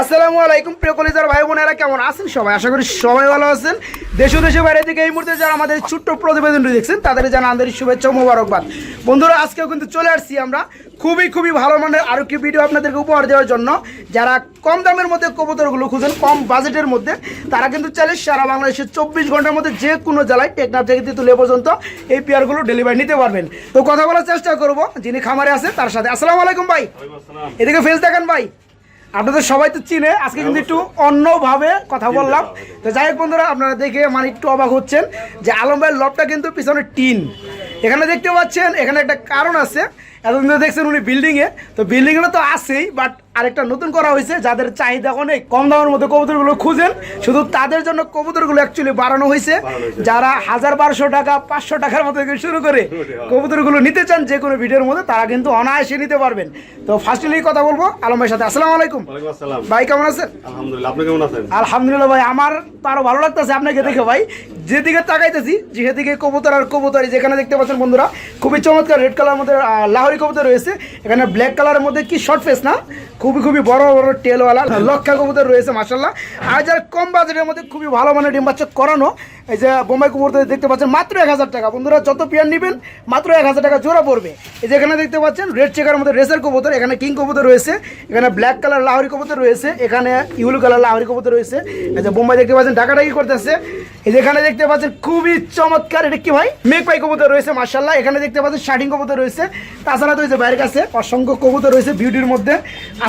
আসসালামু আলাইকুম প্রিয় কলিজার ভাই বোনেরা কেমন আছেন সবাই? আশা করি সবাই ভালো আছেন। দেশ ও দেশের বাইরে থেকে এই মুহূর্তে যারা আমাদের ছোট্ট প্রতিবেদনটি দেখছেন তাদের জানা আন্তরিক শুভেচ্ছা ও মোবারকবাদ। বন্ধুরা আজকেও কিন্তু চলে আসছি আমরা খুবই খুবই ভালো মানের আরও কি ভিডিও আপনাদেরকে উপহার দেওয়ার জন্য। যারা কম দামের মধ্যে কবুতরগুলো খুঁজেন কম বাজেটের মধ্যে তারা কিন্তু চাইলে সারা বাংলাদেশের চব্বিশ ঘণ্টার মধ্যে যে কোনো জেলায় টেকনাফ থেকে তুলে পর্যন্ত এই পেয়ারগুলো ডেলিভারি নিতে পারবেন। তো কথা বলার চেষ্টা করব যিনি খামারে আছে তার সাথে। আসসালামু আলাইকুম ভাই। এদিকে ফেস দেখেন ভাই। আপনাদের সবাই তো চিনে আজকে কিন্তু একটু অন্যভাবে কথা বললাম। তো যাই হোক বন্ধুরা আপনারা দেখে মানে একটু অবাক হচ্ছেন যে আলম ভাইয়ের লবটা কিন্তু পিছনে টিন। এখানে দেখতে পাচ্ছেন এখানে একটা কারণ আছে। এতদিন দেখছেন উনি বিল্ডিংয়ে তো বিল্ডিংটা তো আছেই বাট আরেকটা নতুন করা হয়েছে যাদের চাহিদা অনেক কম দামের মধ্যে কবুতরগুলো খুঁজেন। শুধু তাদের জন্য কবুতরগুলো অ্যাকচুয়ালি বাড়ানো হয়েছে। যারা হাজার বারোশো টাকা পাঁচশো টাকার মতো থেকে শুরু করে কবুতরগুলো নিতে চান যে কোনো ভিডিওর মধ্যে তারা কিন্তু অনায়াসে নিতে পারবেন। তো ফার্স্টলি কথা বলব আলম ভাইয়ের সাথে। আসসালামু আলাইকুম। ভাই কেমন আছেন? আলহামদুলিল্লাহ আপনি কেমন আছেন? আলহামদুলিল্লাহ ভাই আমার তো আরও ভালো লাগতেছে আপনাকে দেখে ভাই। যেদিকে তাকাইতেছি যেদিকে কবুতর আর কবুতর যেখানে দেখতে পাচ্ছেন বন্ধুরা খুবই চমৎকার রেড কালার মধ্যে লাহোরি কবুতর রয়েছে। এখানে ব্ল্যাক কালারের মধ্যে কি শর্ট ফেস না? খুবই খুবই বড় বড় টেলওয়ালা লক্ষা কবুতর রয়েছে মাসাল্লাহ আর যারা কম বাজেটের মধ্যে খুবই ভালো মানের ডিম বাচ্চা করানো, এই যে বোম্বাই কবুতর দেখতে পাচ্ছেন, মাত্র এক হাজার টাকা। বন্ধুরা, যত পেয়ার নেবেন, মাত্র এক হাজার টাকা জোড়া পড়বে। এই যে এখানে দেখতে পাচ্ছেন রেড চেকার মধ্যে রেসার কবুতর, এখানে কিং কবুতর রয়েছে, এখানে ব্ল্যাক কালার লাহোরি কবুতর রয়েছে, এখানে ইউলু কালার লাহরি কবুতর রয়েছে। এই যে বোম্বাই দেখতে পাচ্ছেন ডাকাডাকি করতেছে। এই যে এখানে দেখতে পাচ্ছেন, খুবই চমৎকার, এটা কি ভাই? মেঘ পাই কবুতর রয়েছে মার্শাল্লাহ এখানে দেখতে পাচ্ছেন শার্টিং কবুতর রয়েছে। তাছাড়া তো এই যে বাইরের কাছে অসংখ্য কবুতর রয়েছে বিউটির মধ্যে।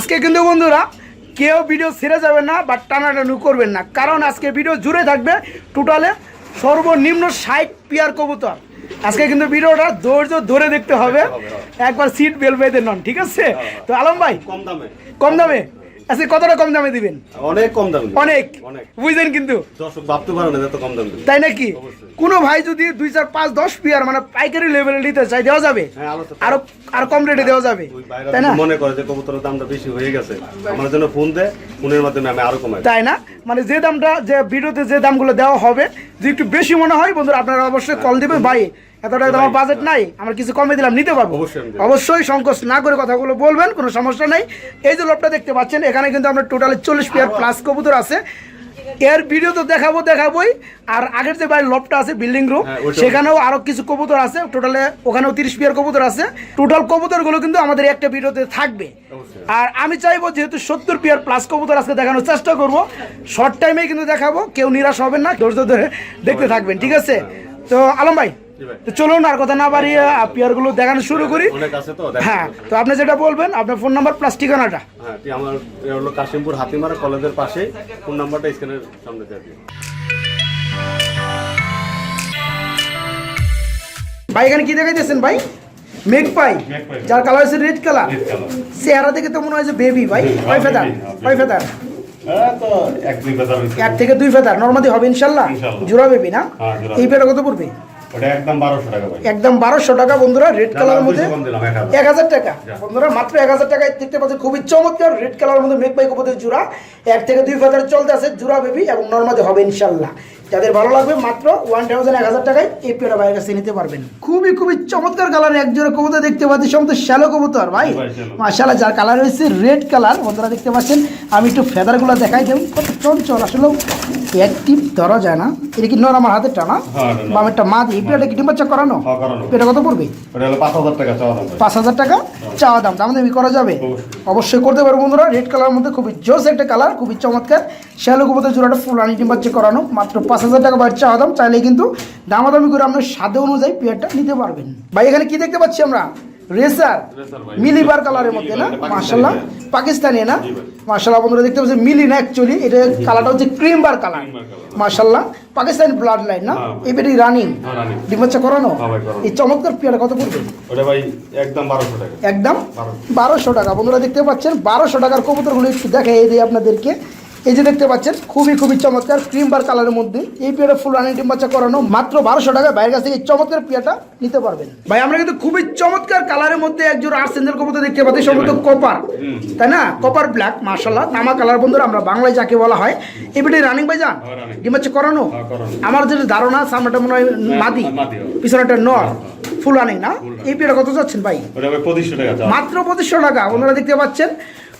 আজকে কিন্তু বন্ধুরা কেউ ভিডিও ছেড়ে যাবে না বা টানাটানি করবেন না। কারণ আজকে ভিডিও জুড়ে থাকবে টোটালে সর্বনিম্ন ষাট পিয়ার কবুতর। আজকে কিন্তু ভিডিওটা ধৈর্য ধরে দেখতে হবে। একবার সিট বেল বেঁধে নন ঠিক আছে? তো আলম ভাই কম দামে। কম দামে? কতটা কম দামে দিবেন? অনেক কম দামে অনেক? বুঝলেন কিন্তু? দর্শক ভাবতে পারে না এত কম দামে তাই নাকি? কোনো ভাই যদি দুই চার পাঁচ দশ পিয়ার মানে পাইকারি লেভেলে নিতে চাই দেওয়া যাবে? হ্যাঁ, আরও আর কম রেটে দেওয়া যাবে। তাই না? মনে করে যে কবুতরের দামটা বেশি হয়ে গেছে আমার জন্য ফোন দে ফোনের মাধ্যমে আমি আরও কমাই তাই না? মানে যে দামটা যে ভিডিওতে যে দামগুলো দেওয়া হবে যদি একটু বেশি মনে হয় বন্ধুরা আপনারা অবশ্যই কল দিবেন। ভাই এত টাকা আমার বাজেট নাই আমার কিছু কমে দিলাম নিতে পারব। অবশ্যই সংকোচ না করে কথাগুলো বলবেন কোনো সমস্যা নাই। এই যে লোকটা দেখতে পাচ্ছেন এখানে কিন্তু আমরা টোটালি চল্লিশ পেয়ার প্লাস কবুতর আছে। এর ভিডিও তো দেখাবো দেখাবোই। আর আগের যে বাড়ির লবটা আছে বিল্ডিং রুম হ্যাঁ, সেখানেও আরও কিছু কবুতর আছে। টোটালে ওখানেও তিরিশ পেয়ার কবুতর আছে। টোটাল কবুতরগুলো কিন্তু আমাদের একটা ভিডিওতে থাকবে। আর আমি চাইব যেহেতু সত্তর পিয়ার প্লাস কবুতর আজকে দেখানোর চেষ্টা করব শর্ট টাইমে কিন্তু দেখাবো। কেউ নিরাশ হবেন না ধৈর্য ধরে দেখতে থাকবেন ঠিক আছে? তো আলম ভাই। তো চলুন আর কথা না বাড়িয়ে পিয়ারগুলো দেখানো শুরু করি। হ্যাঁ তো আপনি যেটা বলবেন আপনার ফোন নাম্বার প্লাস ঠিকানাটা। হ্যাঁ আমার হলো কাশিমপুর হাতিমারা কলেজের পাশে। ফোন নাম্বারটা স্ক্রিনের সামনে দিয়ে ভাই এখানে কি দেখাইতেছেন ভাই? মেঘ পাই মেঘপাই। যার কালার হচ্ছে রেড কালার। চেহারা দেখে তো মনে হয় যে বেবি ভাই। কয় ফেদার? হ্যাঁ, কয় ফেদার? হ্যাঁ, এক থেকে দুই ফেদার নর্মাদি হবে ইনশাল্লাহ। জোড়া বেবি না? হ্যাঁ, এই পেটা কত পড়বে? একদম বারোশো টাকা ভাই একদম বারোশো টাকা বন্ধুরা রেড কালারের মধ্যে এক হাজার। টাকা। বন্ধুরা মাত্র এক হাজার টাকায় দেখতে পাচ্ছেন খুবই চমৎকার রেড কালারের মধ্যে মেঘ জোড়া। এক থেকে দুই হাজার চলতে আছে জোড়া বেবি এবং নর্মাল হবে ইনশাল্লাহ। যাদের ভালো লাগবে মাত্র ওয়ান থাউজেন্ড এক হাজার টাকায় এই পেটা বাইরের কাছে নিতে পারবেন। খুবই খুবই চমৎকার কালার এক জোড়া কবুতর দেখতে পাচ্ছি সমস্ত শ্যালো কবুতর ভাই। মাশাল্লাহ যার কালার হয়েছে রেড কালার বন্ধুরা দেখতে পাচ্ছেন। আমি একটু ফেদারগুলো দেখাই দেব। কত চঞ্চল আসলে অ্যাক্টিভ ধরা যায় না। এটা কি নর আমার হাতে টানা হ্যাঁ, এটা। বা একটা মা দিই এই পেটা কি ডিম বাচ্চা করানো? হ্যাঁ, করানো। পেটা কত পড়বে? পাঁচ হাজার টাকা চাওয়া দাম টাকা চাওয়া দাম। দাম দামি করা যাবে? অবশ্যই। করতে পারব বন্ধুরা। রেড কালারের মধ্যে খুবই জোস একটা কালার খুবই চমৎকার। শ্যালো কবুতর জোড়াটা ফুল আনি ডিম বাচ্চা করানো মাত্র পাঁচ হাজার টাকা বাইরে চাওয়া দাম চাইলে কিন্তু দামাদামি করে আপনার স্বাদে অনুযায়ী পেয়ারটা নিতে পারবেন। ভাই এখানে কি দেখতে পাচ্ছি আমরা? রেসার। মিলিবার কালারের মধ্যে না? মার্শাল্লাহ পাকিস্তানি, পাকিস্তানি না। মার্শাল্লাহ বন্ধুরা দেখতে পাচ্ছেন মিলি না অ্যাকচুয়ালি এটা কালারটা হচ্ছে ক্রিম বার কালার। মার্শাল্লাহ পাকিস্তানি ব্লাড লাইন না? হ্যাঁ। বেটি রানিং হ্যাঁ, running। ডিম বাচ্চা করানো? হ্যাঁ। এই চমৎকার পেয়ারা কত পড়বে? একদম বারোশো টাকা। একদম বারোশো। টাকা। বন্ধুরা দেখতে পাচ্ছেন বারোশো টাকার কবুতরগুলো একটু দেখে এই দিই আপনাদেরকে। এই যে দেখতে পাচ্ছেন খুবই খুবই চমৎকার ক্রিম বার কালারের মধ্যে। এই পেয়ারা ফুল রানিং ডিম বাচ্চা করানো মাত্র বারোশো টাকা বাইরের কাছ থেকে এই চমৎকার পেয়ারটা নিতে পারবেন। ভাই আমরা কিন্তু খুবই চমৎকার কালারের মধ্যে একজন আর্সেঞ্জেল কবুতর দেখতে পাচ্ছি সম্ভবত কপার তাই না? কপার ব্ল্যাক মার্শাল্লাহ তামা কালার বন্ধুরা আমরা বাংলায় যাকে বলা হয়। এই পেটে রানিং ভাই যান হ্যাঁ, ডিম বাচ্চা করানো? হ্যাঁ, আমার যেটা ধারণা সামনেটা মনে হয় মাদি। মাদি হবে। পিছনে একটা নর। ফুল রানিং না? এই পেয়ারা কত যাচ্ছেন ভাই? মাত্র পঁচিশশো টাকা। ওনারা দেখতে পাচ্ছেন?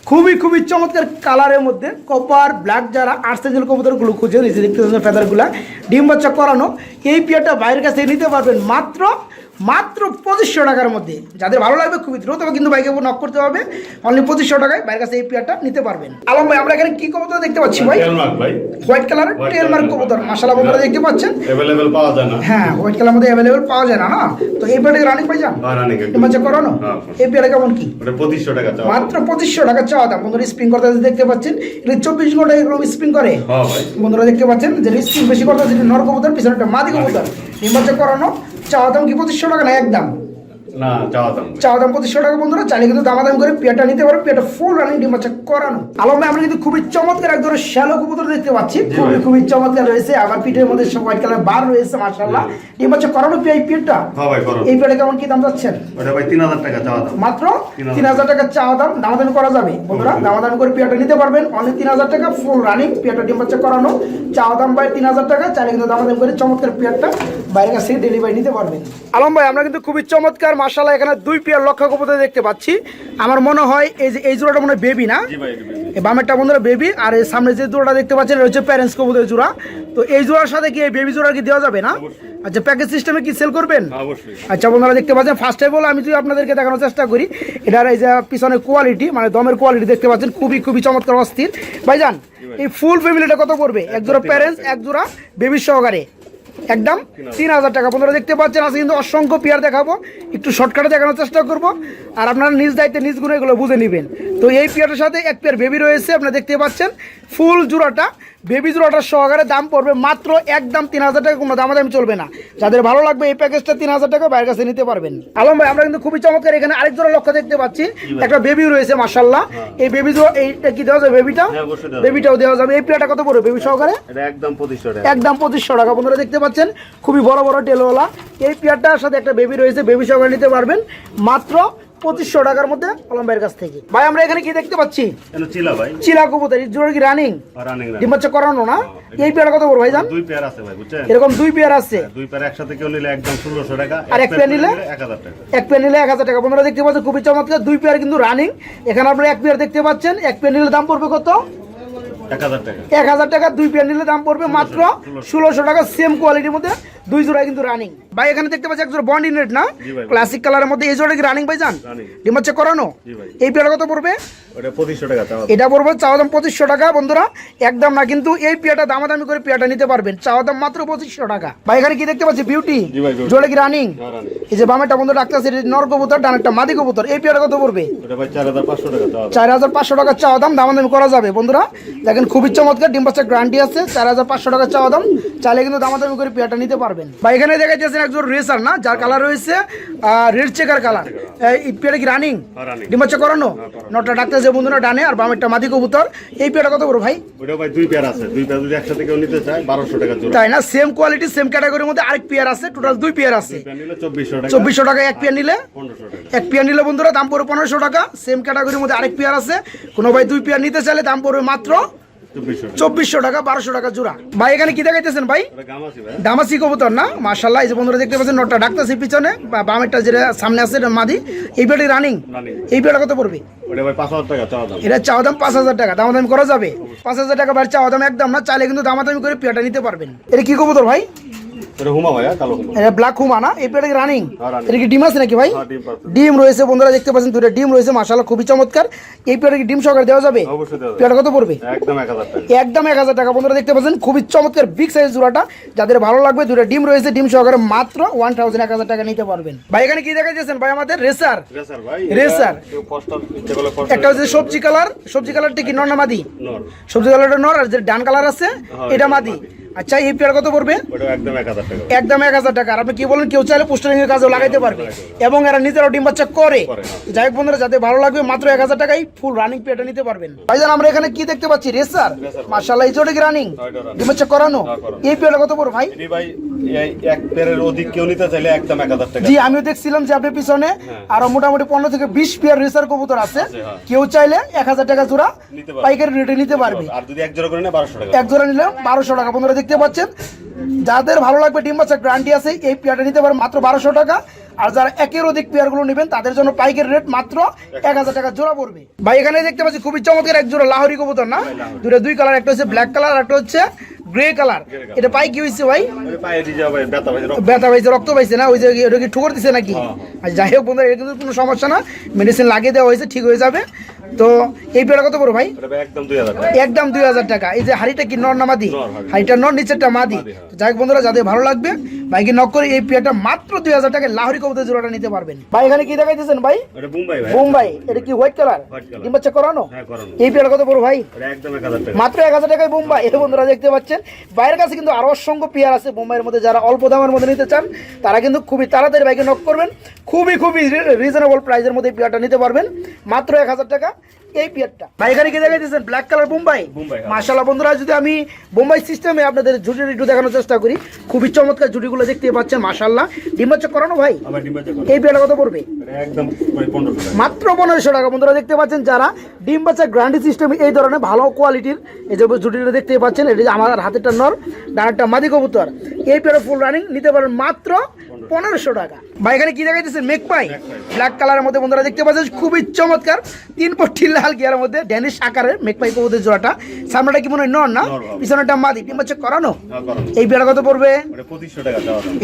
খুবই খুবই চমৎকার কালারের মধ্যে কপার ব্ল্যাক যারা আর্সেজেল কবুতরগুলো খুঁজে নিচে দেখতে ফেদারগুলা ডিম বাচ্চা করানো, এই পেয়ারটা বাইরের কাছে নিতে পারবেন মাত্র মাত্র পঁচিশশো টাকার মধ্যে। যাদের ভালো লাগবে খুবই দ্রুত কিন্তু বাইকে নক করতে হবে। অনলি পঁচিশশো টাকায় বাইরের কাছে এই পেয়ারটা নিতে পারবেন। আলম ভাই আমরা এখানে কি কবুতর দেখতে পাচ্ছি ভাই? হোয়াইট কালারের White টেল মার্ক কবুতর। মাসালা বন্ধুরা দেখতে পাচ্ছেন। অ্যাভেলেবেল পাওয়া যায় না। হ্যাঁ হোয়াইট কালার মধ্যে অ্যাভেলেবেল পাওয়া যায় না না তো এই পেয়ারটা রানিং পাই যান? হ্যাঁ, করানো? হ্যাঁ। এই পেয়ারটা কেমন কি? পঁচিশশো টাকা মাত্র পঁচিশশো টাকা চাওয়া দাম। বন্ধুরা স্প্রিং করতে দেখতে পাচ্ছেন। এটা চব্বিশ ঘণ্টা এরকম স্প্রিং করে। হ্যাঁ বন্ধুরা দেখতে পাচ্ছেন যে স্প্রিং বেশি করতে নর কবুতর পিছনে একটা মাদি। কবুতর বাচ্চা করানো। চাওয়া দাম কি পঁচিশশো টাকা না একদম? না চাওয়া দাম। চাওয়া দাম পঁচিশশো টাকা বন্ধুরা চাইলে কিন্তু দামাদাম করে নিতে পারো। ফুল রানিং ডিম বাচ্চা করানো। আলমে আমরা কিন্তু খুবই চমৎকার এক ধরনের শ্যালো কবুতর দেখতে পাচ্ছি। খুবই খুবই চমৎকার রয়েছে। আবার পিঠের মধ্যে সব হোয়াইট কালার বার রয়েছে ডিম বাচ্চা করানো পেয়ে এই পেয়ারটা? হ্যাঁ ভাই করো এই কেমন কি দাম যাচ্ছেন ওটা ভাই টাকা চাওয়া দাম মাত্র টাকা চাওয়া দাম দামাদামি করা যাবে বন্ধুরা। দামাদামি করে পেয়ারটা নিতে পারবেন। অনলি তিন হাজার টাকা ফুল রানিং পেয়ারটা ডিম বাচ্চা করানো। চাওয়া দাম ভাই তিন হাজার টাকা। চাইলে কিন্তু দামাদামি করে চমৎকার পেয়ারটা বাইরের কাছ থেকে ডেলিভারি নিতে পারবেন। আলম ভাই আমরা কিন্তু খুবই চমৎকার মাসালা এখানে দুই পেয়ার লক্ষ্য কবুতর দেখতে পাচ্ছি। আমার মনে হয় এই যে এই জোড়াটা মনে হয় বেবি না? ভাই। বামেরটা বন্ধুরা বেবি আর এই সামনে যে জোড়াটা দেখতে পাচ্ছেন এটা হচ্ছে প্যারেন্টস কবুতরের জোড়া। তো এই জোড়ার সাথে কি এই বেবি জোড়া কি দেওয়া যাবে না? আচ্ছা প্যাকেজ সিস্টেমে কি সেল করবেন? হ্যাঁ, আচ্ছা বন্ধুরা দেখতে পাচ্ছেন ফার্স্ট টাইম বলে আমি যদি আপনাদেরকে দেখানোর চেষ্টা করি এটার এই যে পিছনের কোয়ালিটি মানে দমের কোয়ালিটি দেখতে পাচ্ছেন খুবই খুবই চমৎকার অস্থির। ভাইজান এই ফুল ফ্যামিলিটা কত পড়বে এক জোড়া প্যারেন্টস এক জোড়া বেবি সহকারে। একদম তিন হাজার টাকা। বন্ধুরা দেখতে পাচ্ছেন, আজকে কিন্তু অসংখ্য পেয়ার দেখাবো। একটু শর্টকাটে দেখানোর চেষ্টা করব। আর আপনারা নিজ দায়িত্বে, নিজ গুণে এগুলো বুঝে নেবেন। তো এই পেয়ারটার সাথে এক পেয়ার বেবি রয়েছে, আপনারা দেখতে পাচ্ছেন। ফুল জোড়াটা বেবি জোড়াটার সহকারে দাম পড়বে মাত্র একদম তিন হাজার টাকা কোনো দামাদামি চলবে না। যাদের ভালো লাগবে এই প্যাকেজটা তিন হাজার টাকা বাইরের কাছে নিতে পারবেন। আলম ভাই আমরা কিন্তু খুবই চমৎকার এখানে আরেক জোড়া লক্ষ্য দেখতে পাচ্ছি। একটা বেবি রয়েছে মার্শাল্লাহ এই বেবি জোড়া এইটা কি দেওয়া যাবে বেবিটা হ্যাঁ, অবশ্যই দেওয়া যাবে। বেবিটাও দেওয়া যাবে। এই পেয়ারটা কত পড়বে বেবি সহকারে? একদম পঁচিশশো টাকা। একদম পঁচিশশো টাকা। বন্ধুরা দেখতে পাচ্ছেন খুবই বড় বড় টেলওয়ালা এই পেয়ারটার সাথে একটা বেবি রয়েছে বেবি সহকারে নিতে পারবেন। মাত্র পঁচিশশো টাকার মধ্যে কলম ভাইয়ের কাছ থেকে। ভাই আমরা এখানে কি দেখতে পাচ্ছি? চিলা ভাই। চিলা কবুতর জোড়া কি রানিং রানিং ডিম বাচ্চা করানো না? এই পেয়ার কত করব ভাইজান দুই পেয়ার আছে ভাই বুঝছেন? এরকম দুই পেয়ার আছে। দুই পেয়ার একসাথে কেউ নিলে একদম ষোলোশো টাকা আর এক পেয়ার নিলে? এক হাজার টাকা। এক পেয়ার নিলে এক হাজার টাকা। বন্ধুরা দেখতে পাচ্ছেন খুবই চমৎকার। দুই পেয়ার কিন্তু রানিং এখানে আপনারা এক পেয়ার দেখতে পাচ্ছেন। এক পেয়ার নিলে দাম পড়বে কত? এক হাজার টাকা। এক হাজার টাকা দুই পেয়ার নিলে দাম পড়বে মাত্র ষোলোশো। টাকা। সেম কোয়ালিটির মধ্যে দুই জোড়া কিন্তু রানিং ভাই এখানে দেখতে পাচ্ছি এক জোড়া বন্ড ইনেট না। ক্লাসিক কালারের মধ্যে এই জোড়া কি রানিং ভাই Running। ডিম হচ্ছে করানো? এই পেয়ার কত পড়বে। এটা পড়বে চাওয়া দাম পঁচিশশো টাকা বন্ধুরা। একদম না কিন্তু এই পেয়ারটা দামাদামি করে পেয়ারটা নিতে পারবেন। চাওয়া দাম মাত্র পঁচিশশো টাকা। ভাই এখানে কি দেখতে পাচ্ছি? বিউটি জোড়া কি রানিং হ্যাঁ, এই যে বামেরটা বন্ধু ডাক্তার নর কবুতর ডানেরটা মাদি কবুতর। এই পেয়ারটা কত পড়বে? চার হাজার পাঁচশো টাকা চাওয়া দাম। দামাদামি করা যাবে বন্ধুরা। দেখেন খুবই চমৎকার ডিম গ্যারান্টি আছে চার হাজার পাঁচশো টাকা চাওয়া দাম। চাইলে কিন্তু দামাদামি করে পেয়াটা নিতে পারবেন। বা এখানে দেখা যাচ্ছে একজন রেসার না যার কালার রয়েছে রেড চেকার কালার এই পেয়ারটা কি রানিং হ্যাঁ, running। ডিম বাচ্চা করানো? নটা ডাক্তার যে বন্ধুরা ডানে আর বামেরটা মাদি কবুতর। এই পেয়ারটা কত বড় ভাই? ওটা ভাই দুই পেয়ার আছে। দুই পেয়ার যদি একসাথে কেউ নিতে চায় বারোশো টাকা জোড়া। তাই না? সেম কোয়ালিটি সেম ক্যাটাগরির মধ্যে আরেক পেয়ার আছে। টোটাল দুই পেয়ার আছে। দুই পেয়ার নিলে চব্বিশশো টাকা। এক পেয়ার নিলে? টাকা। এক পেয়ার নিলে বন্ধুরা দাম পড়বে পনেরোশো টাকা। সেম ক্যাটাগরির মধ্যে আরেক পেয়ার আছে। কোনো ভাই দুই পেয়ার নিতে চাইলে দাম পড়বে মাত্র চব্বিশশো টাকা। বারোশো টাকা জোড়া। ভাই এখানে কি দেখাইতেছেন ভাই? দামাসি কবুতর না? মার্শাল্লাহ এই যে বন্ধুরা দেখতে পাচ্ছেন নটটা ডাকতেছে পিছনে বা বামেরটা যেটা সামনে আছে এটা মাদি। এই পেটি রানিং এই পেটা কত পড়বে? ওটা ভাই পাঁচ হাজার টাকা দাম। এটা চাওয়া দাম পাঁচ হাজার টাকা দামাদামি করা যাবে? পাঁচ হাজার টাকা ভাই চাওয়া দাম একদম না চাইলে কিন্তু দামাদামি করে পেয়ারটা নিতে পারবেন। এটা কি কবুতর ভাই? এটা হুমা ভাইয়া কালো হুমা। এটা ব্ল্যাক হুমা না? এই পেয়ারটা রানিং হ্যাঁ, এটা কি ডিম আছে নাকি ভাই? হ্যাঁ, ডিম রয়েছে বন্ধুরা দেখতে পাচ্ছেন দুটো ডিম রয়েছে খুবই চমৎকার। এই পেয়ারটা কি ডিম সহকারে দেওয়া যাবে? অবশ্যই দেওয়া যাবে। কত পড়বে? একদম এক হাজার টাকা। একদম বন্ধুরা দেখতে পাচ্ছেন খুবই চমৎকার বিগ সাইজ জোড়াটা। যাদের ভালো লাগবে দুটো ডিম রয়েছে ডিম সহকারে মাত্র ওয়ান থাউজেন্ড এক হাজার টাকা নিতে পারবেন। ভাই এখানে কি দেখা যাচ্ছেন ভাই আমাদের রেসার রেসার ভাই একটা হচ্ছে সবজি কালার সবজি কালারটা কি নর সবজি কালারটা নর আর যে ডান কালার আছে হ্যাঁ, এটা মাদি। আচ্ছা এই পেয়ার কত পড়বে? একদম এক হাজার টাকা। একদম এক হাজার টাকা। আপনি কি বলেন কেউ চাইলে পোস্টারিং এর কাজেও লাগাইতে পারবে। এবং এরা নিজেরাও ডিম বাচ্চা করে। হ্যাঁ। যাই হোক বন্ধুরা যাতে ভালো লাগবে মাত্র এক হাজার টাকায় ফুল রানিং পেটা নিতে পারবেন। ভাইজান আমরা এখানে কি দেখতে পাচ্ছি? রেসার মার্শাল্লাহ এই জোটে কি রানিং হ্যাঁ, ডিম বাচ্চা করানো? হ্যাঁ, এই পেটা কত পড়ো ভাই? এটি এক পেয়ারের অধিক কেউ নিতে চাইলে একদম এক হাজার টাকা। জি আমিও দেখছিলাম যে আপনার পিছনে আরও মোটামুটি পনেরো থেকে বিশ পেয়ার রেসার কবুতর আছে। হ্যাঁ। কেউ চাইলে এক হাজার টাকা জোড়া পাইকারি রেটে নিতে পারবে। আর যদি এক জোড়া করে নেয় বারোশো টাকা। এক জোড়া নিলে বারোশো টাকা। বন্ধুরা দেখতে পাচ্ছেন? যাদের ভালো লাগবে ডিম বাচ্চা গ্যারান্টি আছে এই পেয়ারটা নিতে পারে মাত্র বারোশো টাকা। আর যারা একের অধিক পেয়ারগুলো নেবেন তাদের জন্য পাইকের রেট মাত্র এক হাজার টাকা জোড়া পড়বে। ভাই এখানে দেখতে পাচ্ছি খুবই চমৎকার এক জোড়া লাহরি কবুতর না? দুটো দুই কালার একটা হচ্ছে ব্ল্যাক কালার একটা হচ্ছে গ্রে কালার এটা পাই কি হয়েছে ভাই? ব্যথা পাইছে রক্ত। পাইছে না? ওই যে ওটা কি ঠুকর দিছে নাকি? হ্যাঁ, আর যাই হোক বন্ধুরা এটা কিন্তু কোনো সমস্যা না। মেডিসিন লাগিয়ে দেওয়া হয়েছে ঠিক হয়ে যাবে। তো এই পেয়ারটা কত বড় ভাই? একদম দুই হাজার টাকা। এই যে হাড়িটা কি নর না মাদি। হাড়িটা নর নিচেরটা মাদি। হ্যাঁ। যাই বন্ধুরা যাদের ভালো লাগবে বাইকে নক করে এই পেয়ারটা মাত্র দুই হাজার টাকায় লাহরি কবুতর জোড়াটা নিতে পারবেন। ভাই এখানে কি দেখাইতেছেন ভাই? মুম্বাই এটা কি হোয়াইট কালার? ডিম বাচ্চা করানো? হ্যাঁ এই পেয়ারটা কত বড় ভাই? মাত্র এক হাজার টাকায় বোম্বাই। এই বন্ধুরা দেখতে পাচ্ছেন বাইরের কাছে কিন্তু আরও অসংখ্য পেয়ার আছে বোম্বাইয়ের মধ্যে। যারা অল্প দামের মধ্যে নিতে চান তারা কিন্তু খুবই তাড়াতাড়ি বাইকে নক করবেন। খুবই খুবই রিজনেবল প্রাইসের মধ্যে পেয়ারটা নিতে পারবেন। মাত্র এক হাজার টাকা। এই পেয়ারটা। ভাই এখানে কি দেখাইতেছেন ব্ল্যাক কালার বোম্বাই হ্যাঁ। বন্ধুরা যদি আমি বোম্বাই সিস্টেমে আপনাদের ঝুটি একটু দেখানোর চেষ্টা করি খুবই চমৎকার ঝুটিগুলো দেখতে পাচ্ছেন মাশাল্লাহ ডিম বাচ্চা করানো ভাই? এই পেয়ারটা কত পড়বে? একদম মাত্র পনেরোশো টাকা বন্ধুরা দেখতে পাচ্ছেন যারা ডিম বাচ্চা গ্রান্ডি সিস্টেম এই ধরনের ভালো কোয়ালিটির এই যে জুটিটা দেখতে পাচ্ছেন এটা যে আমার হাতেরটা নর ডানারটা মাদি কবুতর এই পেয়ারে ফুল রানিং নিতে পারেন মাত্র পনেরোশো টাকা। ভাই এখানে কি দেখাইতেছেন? মেক পাই। ব্ল্যাক কালারের মধ্যে বন্ধুরা দেখতে পাচ্ছেন খুবই চমৎকার। তিন পট্টি লাল গিয়ারের মধ্যে ড্যানিশ আকারের মেক পাই কবুতর জোড়াটা। সামনেটা কি মনে হয় নর না। পিছনেটা মাদি। ডিম বাচ্চা করানো? হ্যাঁ এই পেয়ারা কত পড়বে?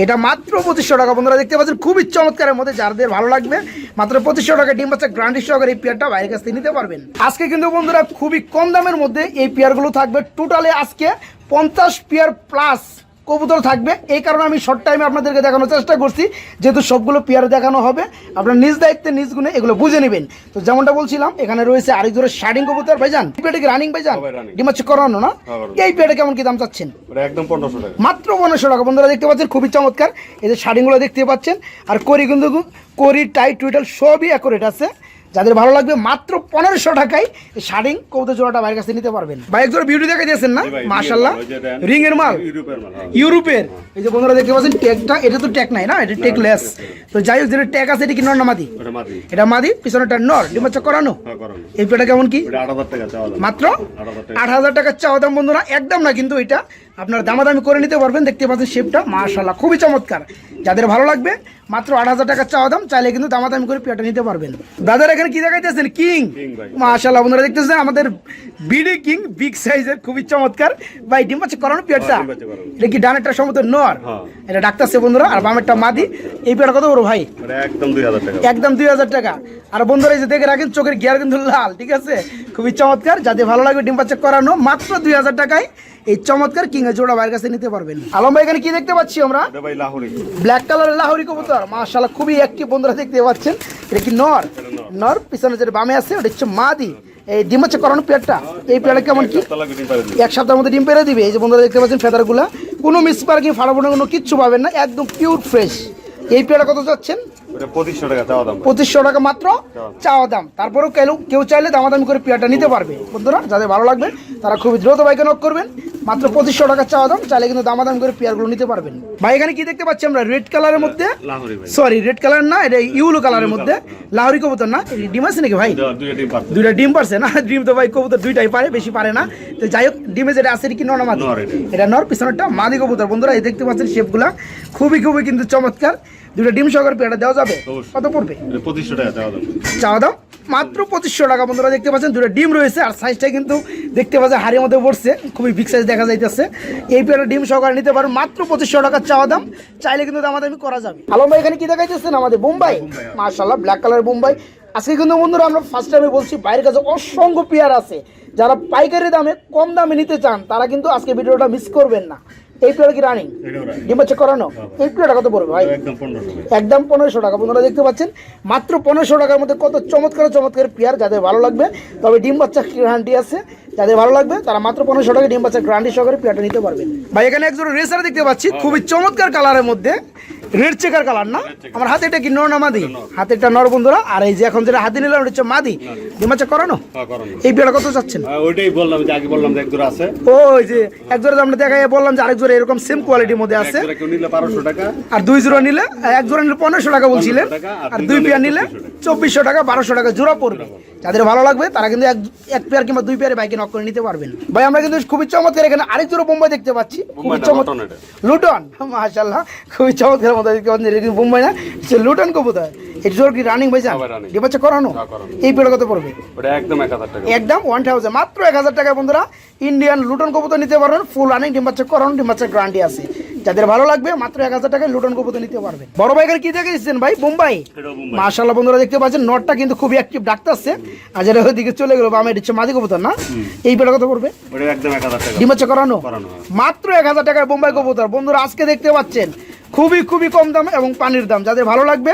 এটা মাত্র পঁচিশশো টাকা। বন্ধুরা দেখতে পাচ্ছেন খুবই চমৎকারের মধ্যে যাদের ভালো লাগবে মাত্র পঁচিশশো টাকা ডিম বাচ্চা গ্রান্ডি সহকারে এই পেয়ারটা বাইরের কাছ থেকে নিতে পারবেন। আজকে কিন্তু বন্ধুরা খুবই কম দামের মধ্যে এই পেয়ারগুলো থাকবে। টোটালে আজকে পঞ্চাশ পেয়ার প্লাস কবুতর থাকবে। এই কারণে আমি শর্ট টাইমে আপনাদেরকে দেখানোর চেষ্টা করছি। যেহেতু সবগুলো পেয়ার দেখানো হবে আপনার নিজ দায়িত্বে নিজ গুণে এগুলো বুঝে নেবেন। তো যেমনটা বলছিলাম এখানে রয়েছে আরেক জোরে শার্টিং কবুতর। ভাইজান পেয়ারটা কি রানিং ভাইজান? সবাই running। ডিম হচ্ছে করানো না? হ্যাঁ, এই পেয়ারটা কেমন কি দাম চাচ্ছেন? একদম পনেরোশো টাকা। মাত্র পনেরোশো টাকা। বন্ধুরা দেখতে পাচ্ছেন খুবই চমৎকার। এই যে শাড়িগুলো দেখতে পাচ্ছেন। আর করি কিন্তু করি টাই টুইটাল সবই অ্যাকুরেট আছে। যাদের ভালো লাগবে মাত্র পনেরোশো টাকায় শাড়ি কবুতর জোড়াটা বাইরের কাছে নিতে পারবেন। ভাই এক জোড়া বিউটি দেখে দিয়েছেন না? দেন। রিং এর মাল? ইউরোপের হ্যাঁ। ইউরোপের? এই যে বন্ধুরা দেখতে পাচ্ছেন ট্যাগটা এটা তো ট্যাগ নাই না? এটা ট্যাগ লেস তো যাই হোক যেটা ট্যাগ আছে এটা কি নর না মাদি? এটা মাদি পিছনেটা নর। করানো? হ্যাঁ করানো। এই পেটা কেমন কি? টাকা মাত্র আট হাজার টাকা। আট হাজার টাকার চাওয়া দাম বন্ধুরা। একদম না কিন্তু এটা আপনার দামাদামি করে নিতে পারবেন। দেখতে পাচ্ছেন শেপটা মার্শাল্লাহ খুবই চমৎকার। যাদের ভালো লাগবে মাত্র আট হাজার টাকার চাওয়া দাম চাইলে কিন্তু দামাদামি করে পেয়ারটা নিতে পারবেন। দাদার এখানে কি দেখাইতেছেন? কিং। মার্শাল্লাহ বন্ধুরা দেখতেছেন আমাদের বিডি কিং বিগ সাইজের খুবই চমৎকার। ভাই ডিম পাচ্ছে করানো পেয়ারটা হ্যাঁ। এটা কি ডানেরটা সমত নর? হ্যাঁ। এটা ডাক্তারছে বন্ধুরা আর বামেরটা মাদি। এই পেয়ারটা কত বড় ভাই? একদম দুই হাজার টাকা। একদম দুই হাজার টাকা। আর বন্ধুরা এই যে দেখে রাখেন চোখের গিয়ার কিন্তু লাল ঠিক আছে? খুবই চমৎকার। যাদের ভালো লাগবে ডিম বাচ্চা করানো মাত্র দুই হাজার টাকায় এই চমৎকার কিং এর জোড়া বাইরের কাছে নিতে পারবেন। আলম ভাই এখানে কি দেখতে পাচ্ছি আমরা? ওটা ভাই লাহোরি। ব্ল্যাক কালারের লাহোরি কবুতর। মাশাআল্লাহ খুবই একটি বন্ধুরা দেখতে পাচ্ছেন। এটা কি নর? নর। পিছনে যেটা বামে আছে ওটা হচ্ছে মাদি। এই ডিম হচ্ছে করানো পেয়ারটা। এই পেয়ারটা কেমন কি। এক সপ্তাহের মধ্যে ডিম পেরে দিবে। এই যে বন্ধুরা দেখতে পাচ্ছেন ফেদারগুলা। কোনো মিস পার্কিং ফাড়াবো কোনো কিচ্ছু পাবেন না। একদম পিওর ফ্রেশ এই পেয়ারটা কত যাচ্ছেন ওটা পঁচিশশো টাকা মাত্র চাওয়া দাম। তারপরেও কেউ কেউ চাইলে দামাদামি করে পেয়ারটা নিতে পারবে। বন্ধুরা যাদের ভালো লাগবে তারা খুবই দ্রুত বাইকে নক করবেন। মাত্র পঁচিশশো টাকা চাওয়া দাম চাইলে কিন্তু দামাদামি করে পেয়ারগুলো নিতে পারবেন। ভাই এখানে কি দেখতে পাচ্ছি আমরা? রেড কালারের মধ্যে সরি রেড কালার না এটা ইউলো কালারের মধ্যে। লাহরি কবুতর না? ডিম আছে নাকি ভাই? দুইটা ডিম পারছে। না? ডিম তো ভাই কবুতর দুইটাই পারে বেশি পারে না। তো যাই হোক ডিমে যেটা আছে কি নর মাদি? এটা। এটা নর পিছনেরটা মাদি কবুতর। বন্ধুরা এই দেখতে পাচ্ছেন শেপগুলা। খুবই খুবই কিন্তু চমৎকার। দুইটা ডিম সহকারে পেয়ারটা দেওয়া যাবে। কত পড়বে? পঁচিশশো টাকা দেওয়া দাম চাওয়া দাম মাত্র পঁচিশশো টাকা বন্ধুরা দেখতে পাচ্ছেন দুটো ডিম রয়েছে আর সাইজটা কিন্তু দেখতে পাচ্ছেন হাড়ির মধ্যে পড়ছে খুবই বিগ সাইজ দেখা যাইতেছে। এই পেয়ারে ডিম সহকারে নিতে পারেন মাত্র পঁচিশশো টাকার চাওয়া দাম। চাইলে কিন্তু দামাদামি করা যাবে। আলম ভাই এখানে কি দেখাইতেছেন আমাদের বোম্বাই? মার্শাল্লাহ ব্ল্যাক কালার বোম্বাই। আজকে কিন্তু বন্ধুরা আমরা ফার্স্ট টাইমে বলছি বাইরের কাছে অসংখ্য পেয়ার আছে। যারা পাইকারি দামে কম দামে নিতে চান তারা কিন্তু আজকে ভিডিওটা মিস করবেন না। এই প্লেয়ার কি রানিং ডিম বাচ্চা করানো? এই পেয়ারটা কত পড়বে ভাই? একদম পনেরোশো টাকা। বন্ধুরা দেখতে পাচ্ছেন মাত্র পনেরোশো টাকার মধ্যে কত চমৎকার চমৎকার পেয়ার যাদের ভালো লাগবে। তবে ডিম বাচ্চা গ্যারান্টি আছে যাদের ভালো লাগবে তারা মাত্র পনেরোশো টাকা ডিম বাচ্চা গ্যারান্টি সহকারে নিতে পারবেন ভাই এখানে একজন রেসার দেখতে পাচ্ছি খুবই চমৎকার কালারের মধ্যে। রেড চেকার কালার না? আমার হাতে এটা কি নর না মাদি? হাতেরটা নর। বন্ধুরা আর এই যে এখন যেটা হাতে নিলাম ওটা হচ্ছে মাদি। ডিম বাচ্চা করানো? হ্যাঁ এই পেয়ারটা কত চাচ্ছেন? হ্যাঁ, ওইটাই বললাম যে আগে বললাম যে এক জোড়া আছে। ওই যে এক জোড়া আমরা দেখাই বললাম যে আরেক জোড়া এরকম সেম কোয়ালিটির মধ্যে আছে। আর দুই জোড়া নিলে এক জোড়া নিলে পনেরোশো টাকা বলছিলেন। আর দুই পেয়ার নিলে নিলে চব্বিশশো টাকা। বারোশো টাকা জোড়া পড়বে। যাদের ভালো লাগবে তারা কিন্তু এক এক পেয়ার কিংবা দুই পেয়ারে বাইকে নক করে নিতে পারবেন। ভাই আমরা কিন্তু খুবই চমৎকার এখানে আরেক জোড়া বোম্বাই দেখতে পাচ্ছি। খুবই চমৎকার লুটন। মাশাল্লাহ খুবই চমৎকার মতো দেখতে পাচ্ছেন এটা কিন্তু বোম্বাই না সে লুটন কবুতর। এটা জোর কি রানিং ভাই যান? হ্যাঁ ভাই, running। ডিবাচ্চা করানো? হ্যাঁ, এই পেয়ার কত পড়বে? ওটা একদম এক হাজার টাকা একদম ওয়ান থাউজেন্ড মাত্র এক হাজার টাকা বন্ধুরা। ইন্ডিয়ান লুটন কবুতর নিতে পারবেন ফুল রানিং ডিম্বাচ্চা করানো ডিম্বাচ্চা গ্যারান্টি আছে। যাদের ভালো লাগবে মাত্র এক হাজার টাকায় লুটন গোপতে নিতে পারবেন বড় বাইকের কি দেখে দিচ্ছেন ভাই? বোম্বাই এটাও বন্ধুরা দেখতে পাচ্ছেন নটটা কিন্তু খুবই অ্যাক্টিভ ডাকতেছে। আর যেটা ওইদিকে চলে গেলো আমি দিচ্ছে মাদি কবুতর না? এই পেটা কথা পড়বে? ডিম্বাচ্চা করানো? হ্যাঁ। মাত্র এক হাজার টাকায় বোম্বাই কবুতর। বন্ধুরা আজকে দেখতে পাচ্ছেন খুবই খুবই কম দাম এবং পানির দাম। যাদের ভালো লাগবে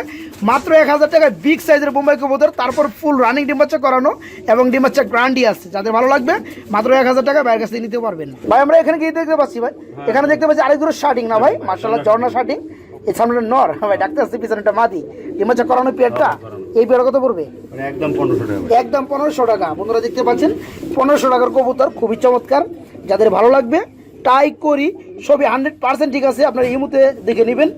মাত্র এক হাজার টাকায় বিগ সাইজের বোম্বাই কবুতর তারপর ফুল রানিং ডিম্বাচ্চা করানো এবং ডিম্বাচ্চা গ্রান্ডি আছে। যাদের ভালো লাগবে মাত্র এক হাজার টাকা বাইরের কাছ নিতে পারবেন। ভাই আমরা এখানে গিয়ে দেখতে পাচ্ছি ভাই। এখানে দেখতে পাচ্ছি আরেক দুটো শার্টিং না ভাই? মার্শাল্লাহ ঝর্ণা শার্টিং এই সামনে নর। হ্যাঁ ভাই ডাক্তার আসছে পিছনেটা মাদি। ডিম্বাচ্চা করানো পেয়ারটা এই পেয়ার কত পড়বে? একদম পনেরোশো টাকা। একদম পনেরোশো টাকা। বন্ধুরা দেখতে পাচ্ছেন পনেরোশো টাকার কবুতর খুবই চমৎকার। যাদের ভালো লাগবে টাই করি সবই হান্ড্রেড পার্সেন্ট ঠিক আছে আপনার ইমুতে দেখে নেবেন।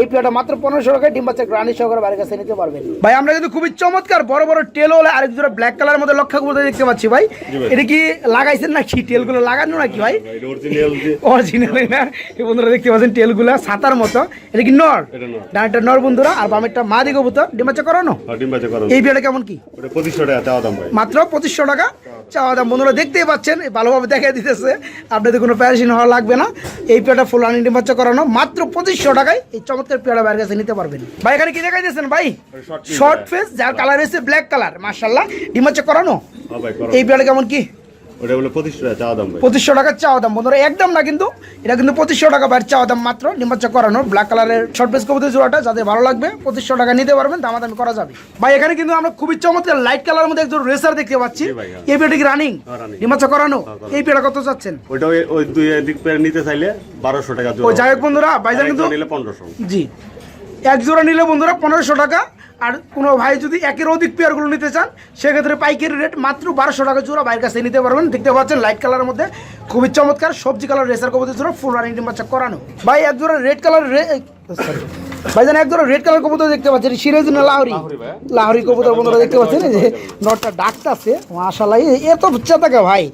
এই পেয়ারটা মাত্র পনেরোশো টাকায় ডিম বাচ্চা গ্রানি সহকারে বাড়ির কাছে নিতে পারবেন। ভাই আমরা কিন্তু খুবই চমৎকার বড় বড় টেল হলে আরেক দুটো ব্ল্যাক কালার মধ্যে লক্ষ্য করতে দেখতে পাচ্ছি ভাই। এটা কি লাগাইছেন নাকি? টেলগুলো লাগানো নাকি ভাই? এটা অরিজিনাল না? এই বন্ধুরা দেখতে পাচ্ছেন টেলগুলা সাতার মতো। এটা কি নর? এটা নর। ডানটা নর বন্ধুরা। আর বামেরটা ডিম বাচ্চা করানো? হ্যাঁ, ডিম বাজে করানো। এই পেয়ারটা কেমন কি? পঁচিশশো টাকা দাম ভাই। মাত্র পঁচিশশো টাকা। চাওয়া দাম বন্ধুরা দেখতেই পাচ্ছেন ভালোভাবে দেখা দিতেছে। আপনাদের কোনো প্যারাসিন হওয়া লাগবে না। এই পেয়াটা ফুল আনিটি বাচ্চা করানো মাত্র পঁচিশশো টাকায় এই চমৎকার পেয়ারা বাইরের কাছে নিতে পারবেন। ভাই এখানে কি দেখাই দিয়েছেন ভাই? শর্ট ফেস যার কালার হয়েছে ব্ল্যাক কালার মার্শাল্লাহ ডিমাচ্চা করানো? হ্যাঁ ভাই করো এই পেয়ারা কেমন কি? ওটা বলে পঁচিশশো টাকা চাওয়া দাম পঁচিশশো টাকার চাওয়া দাম। বন্ধুরা একদম না কিন্তু এটা কিন্তু পঁচিশশো টাকা বাইরে চাওয়া দাম মাত্র। ডিম্বাচ্চা করানো ব্ল্যাক কালারের শর্ট পেস কবুতর জোড়াটা যাদের ভালো লাগবে পঁচিশশো টাকা নিতে পারবেন দামাদামি করা যাবে। ভাই এখানে কিন্তু আমরা খুবই চমৎকার লাইট কালার মধ্যে একজন রেসার দেখতে পাচ্ছি। হ্যাঁ। এই পেয়ারটা কি রানিং হ্যাঁ, করানো? করানো। এই পেয়ারটা কত চাচ্ছেন ওটা ওই- ওই দুই দিক পেয়ে নিতে চাইলে বারোশো টাকা ও যাই হোক বন্ধুরা ভাইজান কিন্তু পনেরোশো। জি। এক জোড়া নিলে বন্ধুরা পনেরোশো টাকা। আর কোনো ভাই যদি একের অধিক পেয়ারগুলো নিতে চান সেক্ষেত্রে পাইকারি রেট মাত্র বারোশো টাকা জোড়া বাইরের কাছে নিতে পারবেন। দেখতে পাচ্ছেন লাইট কালারের মধ্যে খুবই চমৎকার সবজি কালার রেসার কবুতর জোড়া ফুল রানিং ডিম বাচ্চা করানো। ভাই এক জোড়া রেড কালার ভাইজান এক জোড়া রেড কালার কবুতর দেখতে পাচ্ছেন সিরাজ না লাহরি? লাহরি কবুতর বন্ধুরা দেখতে পাচ্ছেন যে নটটা ডাকতাছে মাশাল্লাহ এত চাতাকা ভাই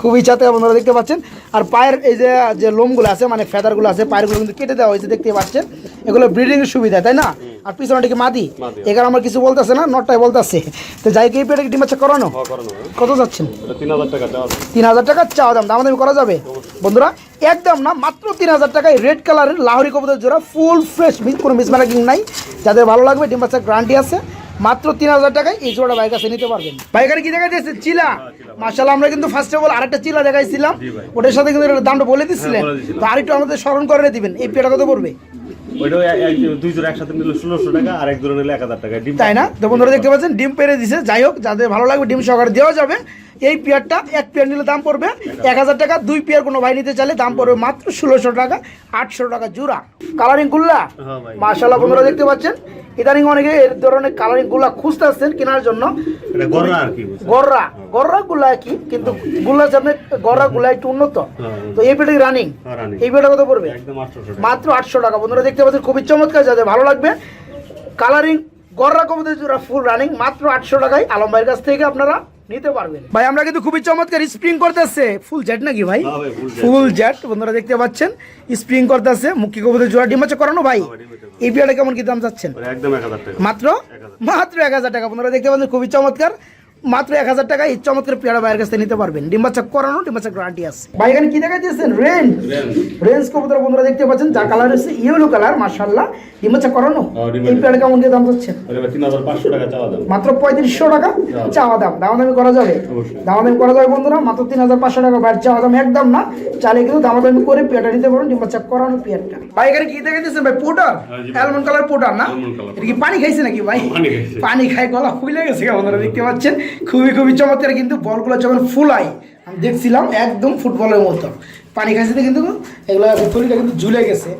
খুবই চাতাকা বন্ধুরা দেখতে পাচ্ছেন। আর পায়ের এই যে যে লোমগুলো আছে মানে ফেদারগুলো আছে পায়েরগুলো কিন্তু কেটে দেওয়া হয়েছে দেখতে পাচ্ছেন। এগুলো ব্রিডিং এর সুবিধা তাই না? আর পিছনটা কি মাদি। এখানে আমার কিছু বলতেছে না নটটাই বলতেছে। তো যাই কি পেটে ডিম বাচ্চা করানো? হ্যাঁ ভাই। কত যাচ্ছেন? তিন হাজার টাকা চাওয়া দাম। দাম দাম করা যাবে? বন্ধুরা একদম না মাত্র তিন হাজার টাকায় রেড কালারের লাহরি কবুতর জোড়া ফুল ফ্রেশ কোনো মিসম্যারাকিং নাই। যাদের ভালো লাগবে ডিম বাচ্চার গ্যারান্টি আছে। মাত্র তিন হাজার টাকায় এই জোড়াটা বাইক কাছে নিতে পারবেন। বাইকারে কি দেখা দিয়েছে চিলা। মার্শাল আমরা কিন্তু ফার্স্ট অফ অল আরেকটা চিলা দেখাইছিলাম। ওটার সাথে কিন্তু দামটা বলে দিচ্ছিলেন হ্যাঁ, তো আরেকটু আমাদের স্মরণ করে দিবেন এই পেটা কত পড়বে? ওইটা দুই জোড়া একসাথে নিলে ষোলোশো টাকা আর এক জোড়া নিলে এক হাজার টাকা। ডিম তাই না? তো বন্ধুরা দেখতে পাচ্ছেন ডিম পেরে দিছে। যাই হোক যাদের ভালো লাগবে ডিম সহকারে দেওয়া যাবে। এই পেয়ারটা এক পেয়ার নিলে দাম পড়বে এক হাজার টাকা দুই পেয়ার কোনো ভাই নিতে চাইলে দাম পড়বে মাত্র ষোলোশো টাকা আটশো টাকা জোড়া। কালারিং গুল্লা হ্যাঁ। মার্শাল্লাহ বন্ধুরা দেখতে পাচ্ছেন? ইদানিং অনেকে এর ধরনের কালারিংগুলা খুঁজতে আসছেন কেনার জন্য। গররা? গররা। গররা গুলা কি? কিন্তু গুলা সামনে গররা গুলা একটু উন্নত। হ্যাঁ। তো এই পেটে রানিং হ্যাঁ। এই পেটা কত পড়বে? মাত্র আটশো টাকা। বন্ধুরা দেখতে পাচ্ছেন খুবই চমৎকার যাতে ভালো লাগবে। কালারিং গররা কবুতর জোড়া ফুল রানিং মাত্র আটশো টাকায়। আলম ভাইয়ের কাছ থেকে আপনারা নিতে পারবেন ভাই আমরা কিন্তু খুবই চমৎকার স্প্রিং করতেছে। ফুল জেট নাকি ভাই। ফুল জেট বন্ধুরা দেখতে পাচ্ছেন। স্প্রিং করতেছে মুখী কবুতর জোড়া ডিম হচ্ছে করানো ভাই? হ্যাঁ, এই বিয়াটা কেমন কি দাম টাকা। মাত্র? মাত্র এক হাজার টাকা বন্ধুরা দেখতে পাচ্ছেন খুবই চমৎকার। মাত্র এক হাজার টাকা এই চমৎকার পেয়ারা বাইরের কাছ থেকে নিতে পারবেন। ডিম্বাচা করানো ডিম্বাচা গ্যারান্টি আছে। ভাই এখানে কি দেখা দিয়েছেন রেঞ্জ। রেঞ্জ কবুতর বন্ধুরা দেখতে পাচ্ছেন যার কালার হচ্ছে ইয়েলো কালার মার্শাল্লাহ ডিম্বাচা করানো? এই পেয়ারা কেমন দাম টাকা চাওয়া দাম। মাত্র পঁয়ত্রিশশো টাকা চাওয়া দাম। দামাদামি করা যাবে? অবশ্যই। দামাদামি করা যাবে বন্ধুরা মাত্র তিন হাজার পাঁচশো টাকা। বাইরে চাওয়া দাম একদম না। চালে কিন্তু দামাদামি করে পেয়ারটা নিতে পারেন ডিম্বাচা করানো পেয়ারটা। ভাই এখানে কি দেখা দিয়েছেন ভাই? পোটার। অ্যালমন্ড কালার পোটার না? এটা কি পানি খাইছে নাকি ভাই? পানি। খাই গলা ফুলে গেছে আপনারা দেখতে পাচ্ছেন। খুবই খুবই চমৎকার কিন্তু বলগুলো যখন ফুলাই আমি দেখছিলাম একদম ফুটবলের মতো। পানি খাইছে কিন্তু এগুলো থলিটা কিন্তু ঝুলে গেছে।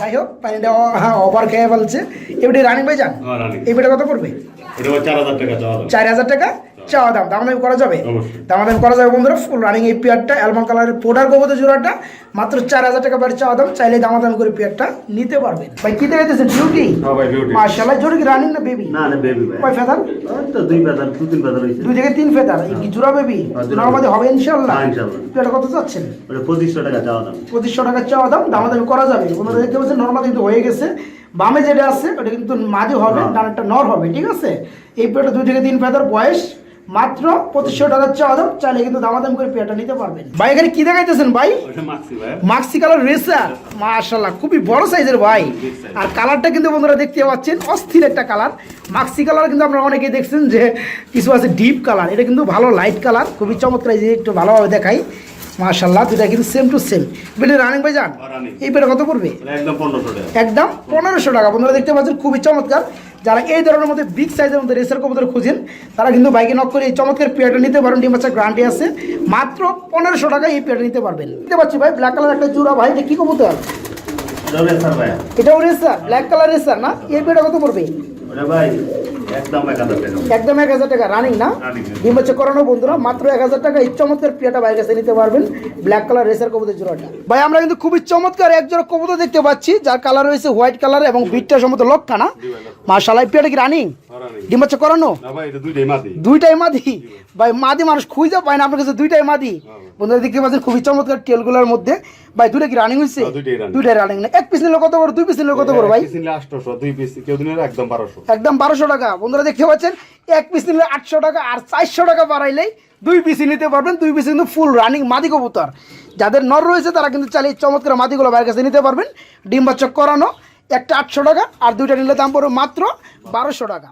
যাই হোক পানিটা হ্যাঁ ওভার খেয়ে ফেলছে। এবারে রানিং ভাই যান হ্যাঁ। এবারে কত পড়বে? চার হাজার টাকা চার হাজার টাকা? চাওয়া দাম। দামাদামি করা যাবে। দামাদামি করা যাবে বন্ধুরা ফুল রানিং এই পেয়ারটা অ্যালমন কালারের পোডার কবুতর জোড়াটা মাত্র চার হাজার টাকা বাড়ি চাওয়া দাম। চাইলে দামাদামি করে পেয়ারটা নিতে পারবেন। ভাই কি হ্যাঁ বিউটি মার্শাল্লাহ জোরে কি রানিং না বেবি না না বেবি ভাই। কয় ফেদার? তো দুই পেদার দু তিন পেদার হয়েছে দুই থেকে তিন ফেদার। কি জোড়া বেবি হ্যাঁ, জোড়া নর্মাদি হবে ইনশাল্লাহ হ্যাঁ, ইনশাল্লাহ। পেয়ারটা কত চাচ্ছেন? ওটা পঁচিশশো টাকা চাওয়া দাম। পঁচিশশো টাকা চাওয়া দাম দামাদামি করা যাবে। ওনারা দেখতে পাচ্ছেন নর্মাল কিন্তু হয়ে গেছে। বামে যেটা আছে ওটা কিন্তু মাঝে হবে হ্যাঁ। ডানাটা নর হবে ঠিক আছে? এই পেয়ারটা দুই থেকে তিন ফেদার বয়স। মাত্র পঁচিশশো টাকার চাওয়া দাম চাইলে কিন্তু দামাদাম করে পেয়েটা নিতে পারবেন। ভাই এখানে কি দেখাইতেছেন ভাই? মাক্সি কালার রেসার মাশাল্লাহ খুবই বড় সাইজের ভাই। আর কালারটা কিন্তু বন্ধুরা দেখতে পাচ্ছেন অস্থির একটা কালার মাক্সি কালার কিন্তু আপনারা অনেকেই দেখছেন যে কিছু আছে ডিপ কালার এটা কিন্তু ভালো লাইট কালার খুবই চমৎকার যে একটু ভালোভাবে দেখাই। মাশাল্লাহ দুটা কিন্তু সেম টু সেম বেটে রানিং ভাই যান। এই পেটা কত পড়বে? একদম পনেরোশো টাকা। টাকা। বন্ধুরা দেখতে পাচ্ছেন খুবই চমৎকার। যারা এই ধরনের মধ্যে বিগ সাইজের মধ্যে রেসার কবুতর খুঁজেন তারা কিন্তু বাইকে নক করে এই চমৎকার পেয়ারটা নিতে পারেন। ডিম বাচ্চা গ্রান্টি আছে। মাত্র পনেরোশো টাকায় এই পেয়ারটা নিতে পারবেন। দেখতে পাচ্ছি ভাই ব্ল্যাক কালার একটা জোড়া। ভাই এটা কি কবুতর? এটাও রেসার ব্ল্যাক কালার রেসার না? এই পেয়ারটা কত পড়বে? একদম এক হাজার টাকা। রানিং না। ডিম বাচ্চা করানো বন্ধুরা মাত্র এক হাজার টাকা। এই চমৎকার কাছে নিতে পারবেন। ব্ল্যাক কালার রেসার কবুতর জোড়াটা। ভাই আমরা কিন্তু খুবই চমৎকার এক জোড়া কবুতর দেখতে পাচ্ছি। যার কালার রয়েছে হোয়াইট কালার এবং বিটটা সম্মত লক্ষানা মার্শাল এই পেয়ারটা কি রানিং ডিম বাচ্চা করানো? না ভাই এটা দুইটাই মাদি। ভাই মাদি মানুষ খুঁজে পায় না আপনার কাছে দুইটাই মাদি। বন্ধুরা দেখতে পাচ্ছেন খুবই চমৎকার টেলগুলোর মধ্যে। ভাই দুইটা কি রানিং হয়েছে হ্যাঁ, দুইটাই রানিং না। এক পিস নিলে কত বড়? দুই পিস নিলে কত বড় ভাই? পিস নিলে আটশোশো দুই পিস কেউ দিনের একদম বারোশো। একদম বারোশো টাকা। বন্ধুরা দেখতে পাচ্ছেন এক পিস নিলে আটশো টাকা আর চারশো টাকা বাড়াইলেই দুই পিস নিতে পারবেন। দুই পিস কিন্তু ফুল রানিং মাদি কবুতর। যাদের নর রয়েছে তারা কিন্তু চালিয়ে চমৎকার মাদিগুলো বাইরের কাছে নিতে পারবেন। ডিম বাচ্চা করানো একটা আটশো টাকা আর দুইটা নিলে দাম পড়বে মাত্র বারোশো টাকা।